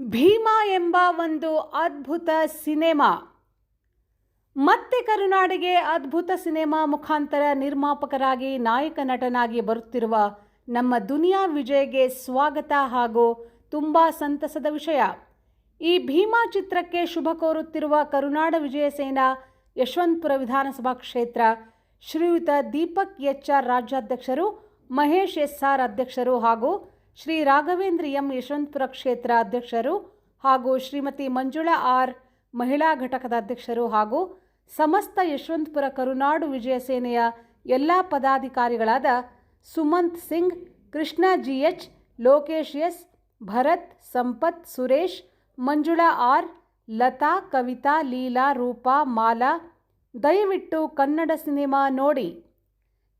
ಭೀಮಾ ಎಂಬ ಒಂದು ಅದ್ಭುತ ಸಿನೆಮಾ. ಮತ್ತೆ ಕರುನಾಡಿಗೆ ಅದ್ಭುತ ಸಿನೆಮಾ ಮುಖಾಂತರ ನಿರ್ಮಾಪಕರಾಗಿ, ನಾಯಕ ನಟನಾಗಿ ಬರುತ್ತಿರುವ ನಮ್ಮ ದುನಿಯಾ ವಿಜಯ್ಗೆ ಸ್ವಾಗತ ಹಾಗೂ ತುಂಬ ಸಂತಸದ ವಿಷಯ. ಈ ಭೀಮಾ ಚಿತ್ರಕ್ಕೆ ಶುಭ ಕೋರುತ್ತಿರುವ ಕರುನಾಡ ವಿಜಯಸೇನಾ ಯಶವಂತಪುರ ವಿಧಾನಸಭಾ ಕ್ಷೇತ್ರ, ಶ್ರೀಯುತ ದೀಪಕ್ ಎಚ್ ಆರ್ ರಾಜ್ಯಾಧ್ಯಕ್ಷರು, ಮಹೇಶ್ ಎಸ್ ಆರ್ ಅಧ್ಯಕ್ಷರು ಹಾಗೂ ಶ್ರೀ ರಾಘವೇಂದ್ರ ಎಂ ಯಶವಂತಪುರ ಕ್ಷೇತ್ರ ಅಧ್ಯಕ್ಷರು ಹಾಗೂ ಶ್ರೀಮತಿ ಮಂಜುಳಾ ಆರ್ ಮಹಿಳಾ ಘಟಕದ ಅಧ್ಯಕ್ಷರು ಹಾಗೂ ಸಮಸ್ತ ಯಶವಂತಪುರ ಕರುನಾಡು ವಿಜಯ ಸೇನೆಯ ಎಲ್ಲ ಪದಾಧಿಕಾರಿಗಳಾದ Sumanth Singh, Krishna G H, Lokesh S, Bharath, Sampath, Suresh, Manjula R, Latha, Kavitha, Leela, Roopa, Mala. ದಯವಿಟ್ಟು ಕನ್ನಡ ಸಿನಿಮಾ ನೋಡಿ.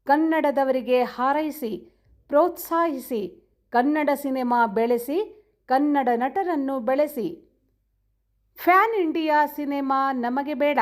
ಕನ್ನಡದವರಿಗೆ ಹಾರೈಸಿ, ಪ್ರೋತ್ಸಾಹಿಸಿ. ಕನ್ನಡ ಸಿನಿಮಾ ಬೆಳೆಸಿ ಕನ್ನಡ ನಟರನ್ನು ಬೆಳೆಸಿ. ಫ್ಯಾನ್ ಇಂಡಿಯಾ ಸಿನಿಮಾ ನಮಗೆ ಬೇಡ.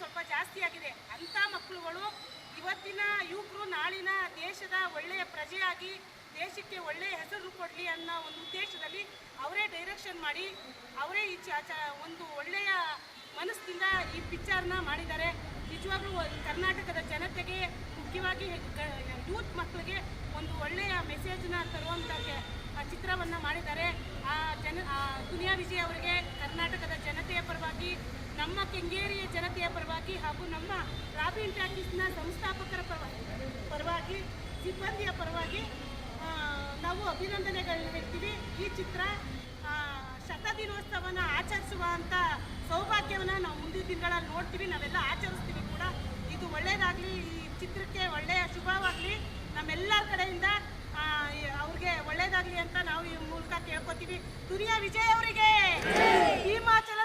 ಸ್ವಲ್ಪ ಜಾಸ್ತಿ ಆಗಿದೆ. ಅಂಥ ಮಕ್ಕಳುಗಳು ಇವತ್ತಿನ ಯುವಕರು ನಾಳಿನ ದೇಶದ ಒಳ್ಳೆಯ ಪ್ರಜೆಯಾಗಿ, ದೇಶಕ್ಕೆ ಒಳ್ಳೆಯ ಹೆಸರು ಕೊಡಲಿ ಅನ್ನೋ ಒಂದು ಉದ್ದೇಶದಲ್ಲಿ ಅವರೇ ಡೈರೆಕ್ಷನ್ ಮಾಡಿ, ಅವರೇ ಈ ಒಂದು ಒಳ್ಳೆಯ ಮನಸ್ಸಿಂದ ಈ ಪಿಕ್ಚರ್ನ ಮಾಡಿದ್ದಾರೆ. ನಿಜವಾಗ್ಲೂ ಕರ್ನಾಟಕದ ಜನತೆಗೆ ಮುಖ್ಯವಾಗಿ ಯೂತ್ ಮಕ್ಕಳಿಗೆ ಒಂದು ಒಳ್ಳೆಯ ಮೆಸೇಜ್ನ ತರುವಂಥ ಚಿತ್ರವನ್ನು ಮಾಡಿದ್ದಾರೆ. ಆ ಜನ ದುನಿಯಾ ವಿಜಯ್ ಅವರಿಗೆ ಕರ್ನಾಟಕದ ಜನತೆಯ ಪರವಾಗಿ ನಮ್ಮ ಕೆಂಗೇರಿಯ ಜನತೆಯ ಪರವಾಗಿ ಹಾಗೂ ನಮ್ಮ ರಾಬಿನ್ ಟ್ಯಾಕೀಸ್ನ ಸಂಸ್ಥಾಪಕರ ಪರವಾಗಿ ಪರವಾಗಿ ಸಿಬ್ಬಂದಿಯ ಪರವಾಗಿ ನಾವು ಅಭಿನಂದನೆಗಳನ್ನ ಹೇಳ್ತೀವಿ. ಈ ಚಿತ್ರ ಶತದಿನೋತ್ಸವನ ಆಚರಿಸುವ ಅಂತ ಸೌಭಾಗ್ಯವನ್ನು ನಾವು ಮುಂದಿನ ದಿನಗಳಲ್ಲಿ ನೋಡ್ತೀವಿ. ನಾವೆಲ್ಲ ಆಚರಿಸ್ತೀವಿ ಕೂಡ. ಇದು ಒಳ್ಳೆಯದಾಗಲಿ ಈ ಚಿತ್ರಕ್ಕೆ ಒಳ್ಳೆಯ ಶುಭವಾಗಲಿ. ನಮ್ಮೆಲ್ಲರ ಕಡೆಯಿಂದ ಅವ್ರಿಗೆ ಒಳ್ಳೆಯದಾಗಲಿ ಅಂತ ನಾವು ಈ ಮೂಲಕ ಕೇಳ್ಕೊತೀವಿ. ದುನಿಯಾ ವಿಜಯ್ ಅವರಿಗೆ! ಹಿಮಾಚಲ